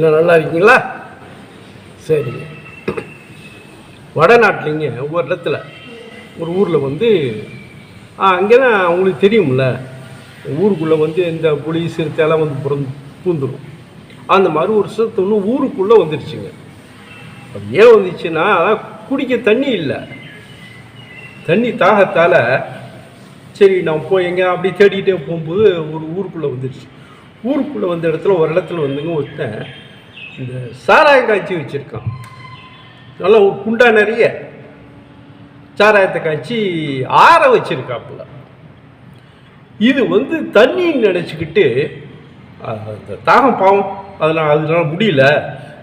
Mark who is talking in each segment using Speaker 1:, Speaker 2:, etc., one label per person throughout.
Speaker 1: இல்லை நல்லா இருக்கீங்களா? சரிங்க வடநாட்டிலிங்க ஒவ்வொரு இடத்துல. ஒரு ஊரில் வந்து அங்கே தான் அவங்களுக்கு தெரியும்ல ஊருக்குள்ளே வந்து இந்த புலி சிறுத்தையெல்லாம் வந்து பிறந்து பூந்துடும் அந்த மாதிரி ஒரு சிறுத்தை ஒன்று ஊருக்குள்ளே வந்துடுச்சுங்க அது ஏன் வந்துச்சுன்னா அதான் குடிக்க தண்ணி இல்லை. தண்ணி தாகத்தால் சரி நான் போய் எங்கே அப்படி தேடிக்கிட்டே போகும்போது ஒரு ஊருக்குள்ளே வந்துடுச்சு ஊருக்குள்ளே வந்த இடத்துல ஒரு இடத்துல வந்துங்க ஒருத்தன் இந்த சாராயம் காய்ச்சி வச்சுருக்கான் நல்லா குண்டா நிறைய சாராயத்தை காய்ச்சி ஆற வச்சிருக்காப்புல. இது வந்து தண்ணின்னு நினச்சிக்கிட்டு அந்த தாகம் பாவம் அதனால் அதனால் முடியல.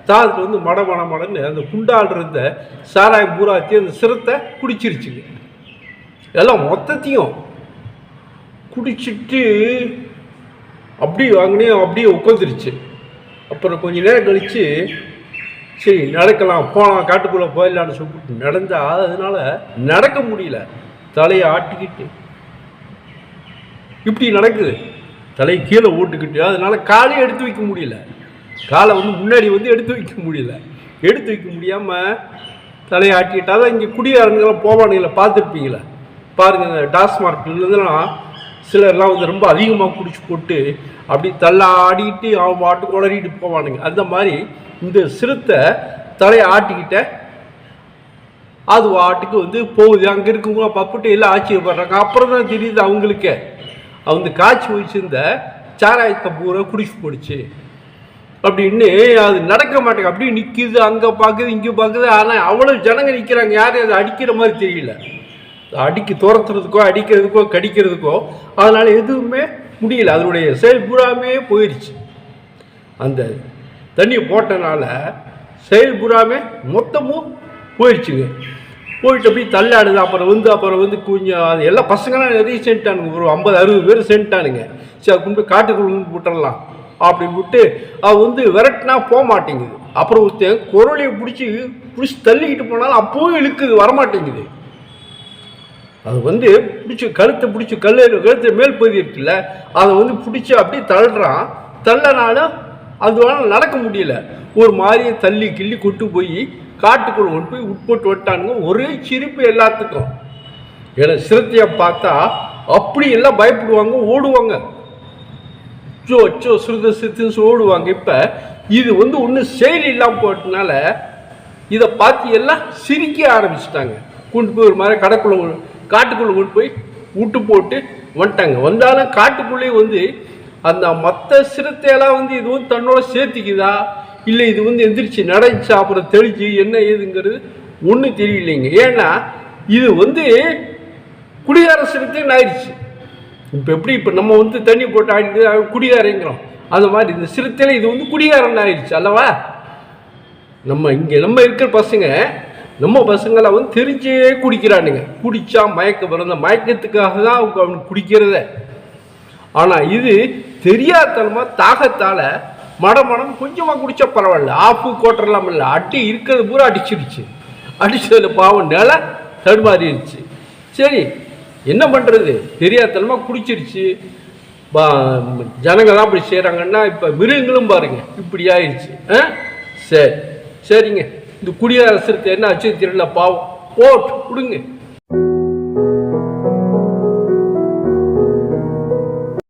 Speaker 1: தாகத்தில் வந்து மட மட மடன்னு அந்த குண்டால் இருந்த சாராயம் பூராத்தி அந்த சிரத்தை குடிச்சிருச்சுங்க. எல்லாம் மொத்தத்தையும் குடிச்சிட்டு அப்படியே வாங்கினே அப்படியே உட்காந்துருச்சு அப்புறம் கொஞ்ச நேரம் கழித்து சரி நடக்கலாம் போகலாம் காட்டுக்குள்ளே போயிடலான்னு சொல்லிட்டு நடந்தா அதனால் நடக்க முடியல. தலையை ஆட்டிக்கிட்டு. இப்படி நடக்குது. தலையை கீழே ஓட்டுக்கிட்டு அதனால் காலையை எடுத்து வைக்க முடியல. காலை வந்து முன்னாடி வந்து எடுத்து வைக்க முடியல. எடுத்து வைக்க முடியாமல் தலையை ஆட்டிக்கிட்டு அதான் இங்கே குடியாரங்கெல்லாம் போவானுங்களை பார்த்துருப்பீங்களே. பாருங்கள் டாஸ்மார்க்லாம் சிலர்லாம் வந்து ரொம்ப அதிகமாக குடிச்சு போட்டு அப்படி தள்ளாடிக்கிட்டு அவன் பாட்டு குளறிட்டு போவானுங்க. அந்த மாதிரி இந்த சிறுத்தை தலையை ஆட்டிக்கிட்ட. அது வாட்டுக்கு வந்து போகுது. அங்கே இருக்கவங்க பப்புட்டு எல்லாம் ஆச்சரியப்படுறாங்க. அப்புறம் தான் தெரியுது அவங்களுக்கே. அவங்க காய்ச்சி வச்சிருந்த சாராயத்தை பூரா குடிச்சு போடுச்சு. அப்படின்னு அது நடக்க மாட்டேங்க அப்படியே நிற்கிது அங்கே பார்க்குது இங்கே பார்க்குது ஆனால் அவ்வளோ ஜனங்க நிற்கிறாங்க யாரும் அதை அடிக்கிற மாதிரி தெரியல. அடிக்க துரத்துறதுக்கோ அடிக்கிறதுக்கோ கடிக்கிறதுக்கோ அதனால் எதுவுமே முடியல. அதனுடைய செயல் பூராமே போயிடுச்சு அந்த தண்ணியை போட்டனால செயல் பூராமே மொத்தமும் போயிடுச்சுங்க போயிட்டு அப்படியே தள்ளாடுது அப்புறம் வந்து அப்புறம் வந்து கொஞ்சம் அது எல்லா பசங்களாம் நிறைய சென்ட்டானுங்க ஒரு ஐம்பது அறுபது பேர் சென்ட்டானுங்க சரி கொண்டு போய் காட்டுக்குள்ள விட்டுறலாம் அப்படின்னு விட்டு அது வந்து விரட்டினா போக மாட்டேங்குது. அப்புறம் ஒருத்தன் குரலையை பிடிச்சி பிடிச்சி தள்ளிக்கிட்டு போனாலும் அப்போவும் இழுக்குது வரமாட்டேங்குது. அது வந்து பிடிச்சி கழுத்தை பிடிச்சி கல் கழுத்து மேல் பகுதி இருக்குல்ல அதை வந்து பிடிச்சி அப்படியே தள்ளுறான். தள்ளனாலும் அதுவால நடக்க முடியல. ஒரு மாதிரியை தள்ளி கிள்ளி கொட்டு போய் காட்டுக்குள்ள கொண்டு போய் உட்போட்டு விட்டானுங்க ஒரே சிரிப்பு எல்லாத்துக்கும். ஏன்னா சிறுத்தையை பார்த்தா அப்படி எல்லாம் பயப்படுவாங்க ஓடுவாங்க. அச்சோ அச்சோ சிறுத சிறுத்தைன்னு ஓடுவாங்க. இப்போ இது வந்து ஒன்றும் செயல் இல்லாமல் போட்டனால இதை பார்த்து எல்லாம் சிரிக்க ஆரம்பிச்சிட்டாங்க. கொண்டு போய் ஒரு மாதிரி கடைக்குள்ள காட்டுக்குள்ளே கொண்டு போய் விட்டு போட்டு வந்துட்டாங்க. வந்தாலும் காட்டுக்குள்ளேயே வந்து அந்த மற்ற சிறுத்தையெல்லாம் வந்து இது வந்து தன்னோட சேர்த்திக்குதா? இல்லை இது வந்து எந்திரிச்சு நடந்துச்சு? அப்புறம் தெளிச்சு என்ன ஏதுங்கிறது ஒன்றும் தெரியலைங்க. ஏன்னா இது வந்து குடிகார சிறுத்தைன்னு ஆயிடுச்சு. இப்போ எப்படி இப்போ நம்ம வந்து தண்ணி போட்டு ஆடிட்டு குடிகாரங்கிறோம். அந்த மாதிரி இந்த சிறுத்தையில் இது வந்து குடிகாரன் ஆயிடுச்சு அல்லவா? நம்ம இங்கே நம்ம இருக்கிற பசங்க நம்ம பசங்களை வந்து தெரிஞ்சே குடிக்கிறானுங்க. குடிச்சா மயக்க பிறந்த அந்த மயக்கத்துக்காக தான் அவங்க அவனுக்கு குடிக்கிறத. ஆனால் இது தெரியாதனமாக தாகத்தால் மடமடம் கொஞ்சமாக குடிச்சா பரவாயில்ல. ஆப்பு கோட்டரெல்லாம் இல்லை. அடி இருக்கிறது பூரா அடிச்சிருச்சு அடிச்சதில் பாவம் நிலை தடுமாறிடுச்சு. சரி என்ன பண்ணுறது தெரியாதனமாக குடிச்சிருச்சு பா ஜனங்க தான் அப்படி செய்கிறாங்கன்னா இப்போ மிருகங்களும் பாருங்க. இப்படி ஆயிடுச்சு. ஆ? சரி. சரிங்க. இந்த குடியரசு என்ன ஆச்சு தெரியல பாவம். போட்டு கொடுங்க.